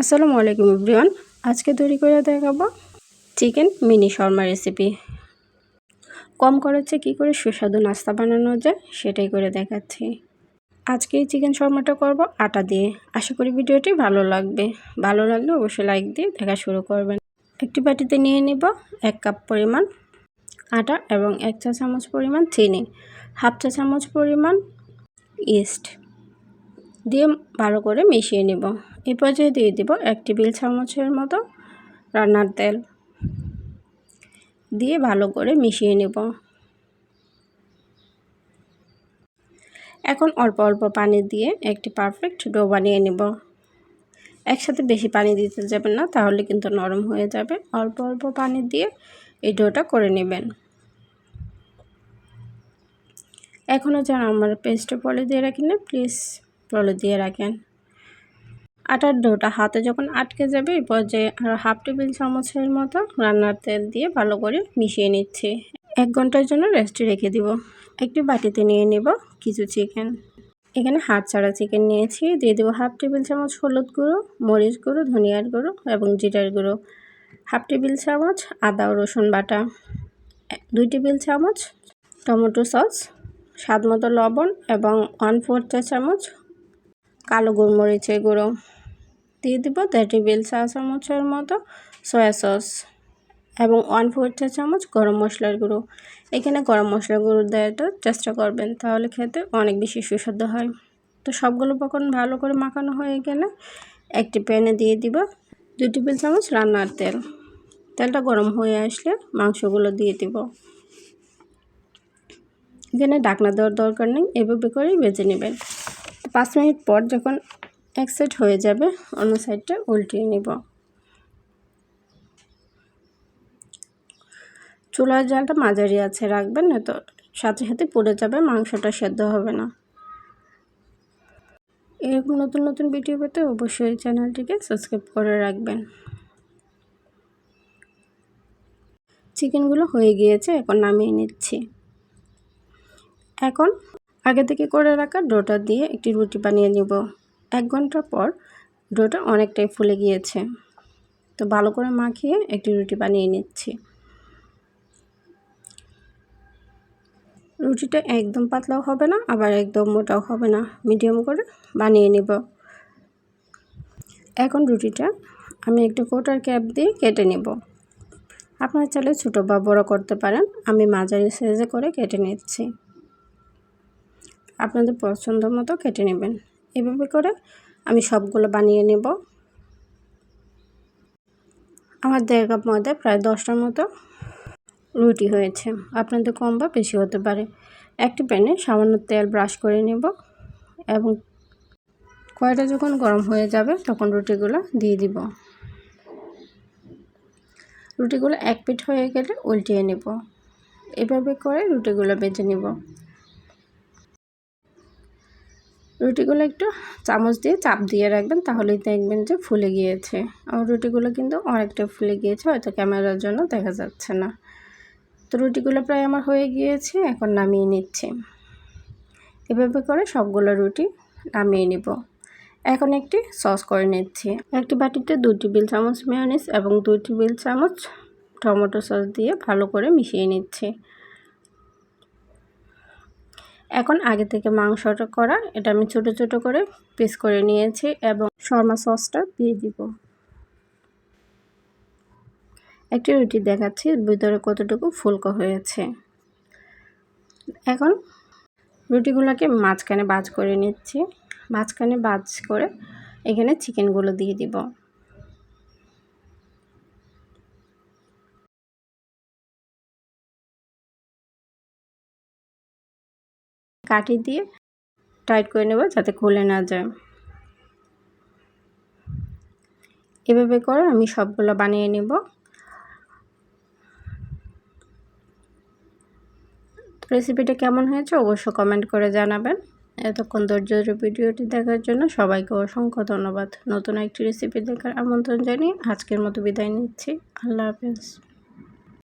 আসসালামু আলাইকুম এভরিওয়ান। আজকে তৈরি করে দেখাবো চিকেন মিনি শর্মা রেসিপি। কম খরচে কী করে সুস্বাদু নাস্তা বানানো যায় সেটাই করে দেখাচ্ছি। আজকে এই চিকেন শর্মাটা করব আটা দিয়ে। আশা করি ভিডিওটি ভালো লাগবে। ভালো লাগলে অবশ্যই লাইক দিয়ে দেখা শুরু করবেন। একটি বাটিতে নিয়ে নিব এক কাপ পরিমাণ আটা এবং এক চা চামচ পরিমাণ চিনি, হাফ চা চামচ পরিমাণ ইস্ট। দিয়ে ভালো করে মিশিয়ে নেব। এই পর্যায়ে দিয়ে দিব এক টেবিল চামচের মতো রান্নার তেল। দিয়ে ভালো করে মিশিয়ে নেব। এখন অল্প অল্প পানি দিয়ে একটি পারফেক্ট ডো বানিয়ে নেব। একসাথে বেশি পানি দিতে যাবেন না, তাহলে কিন্তু নরম হয়ে যাবে। অল্প অল্প পানি দিয়ে এই ডোটা করে নেবেন। এখনও যেন আমার পেস্টে পলে দিয়ে রাখেন না, প্লিজ পলে দিয়ে রাখেন। আটার ডোটা হাতে যখন আটকে যাবে, এই পর্যায়ে আরও হাফ টেবিল চামচের মতো রান্নার তেল দিয়ে ভালো করে মিশিয়ে নিচ্ছি। এক ঘণ্টার জন্য রেস্টে রেখে দিব। একটি বাটিতে নিয়ে নেব কিছু চিকেন এখানে হাত ছাড়া চিকেন নিয়েছি। দিয়ে দেবো হাফ টেবিল চামচ হলুদ গুঁড়ো, মরিচ গুঁড়ো, ধনিয়ার গুঁড়ো এবং জিরার গুঁড়ো। হাফ টেবিল চামচ আদা ও রসুন বাটা। দুই টেবিল চামচ টমেটো সস, স্বাদ মতো লবণ এবং ওয়ান ফোর চা চামচ কালো গোলমরিচের গুঁড়ো। দিয়ে দিব দেড় টেবিল চা চামচের মতো সয়া সস এবং ওয়ান ফোর চা চামচ গরম মশলার গুঁড়ো। এখানে গরম মশলার গুঁড়ো দেওয়াটা চেষ্টা করবেন, তাহলে খেতে অনেক বেশি সুস্বাদু হয়। তো সবগুলো উপকরণ ভালো করে মাখানো হয়ে গেলে একটি প্যানে দিয়ে দিব দুই টেবিল চামচ রান্নার তেল। তেলটা গরম হয়ে আসলে মাংসগুলো দিয়ে দিব। এখানে ডাকনা দেওয়ার দরকার নেই, এভাবে করেই বেজে নেবেন। পাঁচ মিনিট পর যখন এক সাইড হয়ে যাবে, অন্য সাইডটা উল্টিয়ে নিব। চুলার জালটা মাঝারি আছে, রাখবেন, না তো সাথে সাথে পড়ে যাবে, মাংসটা সেদ্ধ হবে না। এরকম নতুন নতুন ভিডিও পেতে অবশ্যই চ্যানেলটিকে সাবস্ক্রাইব করে রাখবেন। চিকেনগুলো হয়ে গিয়েছে, এখন নামিয়ে নিচ্ছি। এখন আগে থেকে করে রাখা ডোটা দিয়ে একটি রুটি বানিয়ে নিব। এক ঘণ্টা পর ডোটা অনেকটাই ফুলে গিয়েছে। তো ভালো করে মাখিয়ে একটি রুটি বানিয়ে নিচ্ছি। রুটিটা একদম পাতলাও হবে না, আবার একদম মোটাও হবে না। মিডিয়াম করে বানিয়ে নেব। এখন রুটিটা আমি একটু কোটার ক্যাপ দিয়ে কেটে নেব। আপনার চাইলে ছোটো বা বড়ো করতে পারেন। আমি মাঝারি সাইজে করে কেটে নিচ্ছি। আপনাদের পছন্দ মতো কেটে নেবেন। এভাবে করে আমি সবগুলো বানিয়ে নেব। আমার দেড় কাপ মধ্যে প্রায় দশটার মতো রুটি হয়েছে। আপনাদের কম বা বেশি হতে পারে। একটি প্যানে সামান্য তেল ব্রাশ করে নেব এবং কয়টা যখন গরম হয়ে যাবে তখন রুটিগুলো দিয়ে দিব। রুটিগুলো এক পিঠ হয়ে গেলে উল্টিয়ে নেব। এভাবে করে রুটিগুলো বেজে নেব। রুটিগুলো একটু চামচ দিয়ে চাপ দিয়ে রাখবেন, তাহলেই দেখবেন যে ফুলে গিয়েছে। আমার রুটিগুলো কিন্তু অনেকটা ফুলে গিয়েছে, হয়তো ক্যামেরার জন্য দেখা যাচ্ছে না। তো রুটিগুলো প্রায় আমার হয়ে গিয়েছে, এখন নামিয়ে নিচ্ছি। এভাবে করে সবগুলো রুটি নামিয়ে নিব। এখন একটি সস করে নিচ্ছি। একটি বাটিতে দুই টেবিল চামচ মেয়নিস এবং দুই টেবিল চামচ টমেটো সস দিয়ে ভালো করে মিশিয়ে নিচ্ছি। এখন আগে থেকে মাংসটা করা, এটা আমি ছোট ছোট করে পিস করে নিয়েছি এবং শর্মা সসটা দিয়ে দিব। একটি রুটি দেখাচ্ছি, ভিতরে কতটুকু ফুলকো হয়েছে। এখন রুটিগুলোকে মাঝখানে বাজ করে নিচ্ছি। মাঝখানে বাজ করে এখানে চিকেনগুলো দিয়ে দিব। কাঠি দিয়ে টাইট করে নেব যাতে খুলে না যায়। এভাবে করে আমি সবগুলো বানিয়ে নেব। রেসিপিটা কেমন হয়েছে অবশ্য কমেন্ট করে জানাবেন। এতক্ষণ ধৈর্য ভিডিওটি দেখার জন্য সবাইকে অসংখ্য ধন্যবাদ। নতুন একটি রেসিপি দেখার আমন্ত্রণ জানিয়ে আজকের মতো বিদায় নিচ্ছি। আল্লাহ হাফেজ।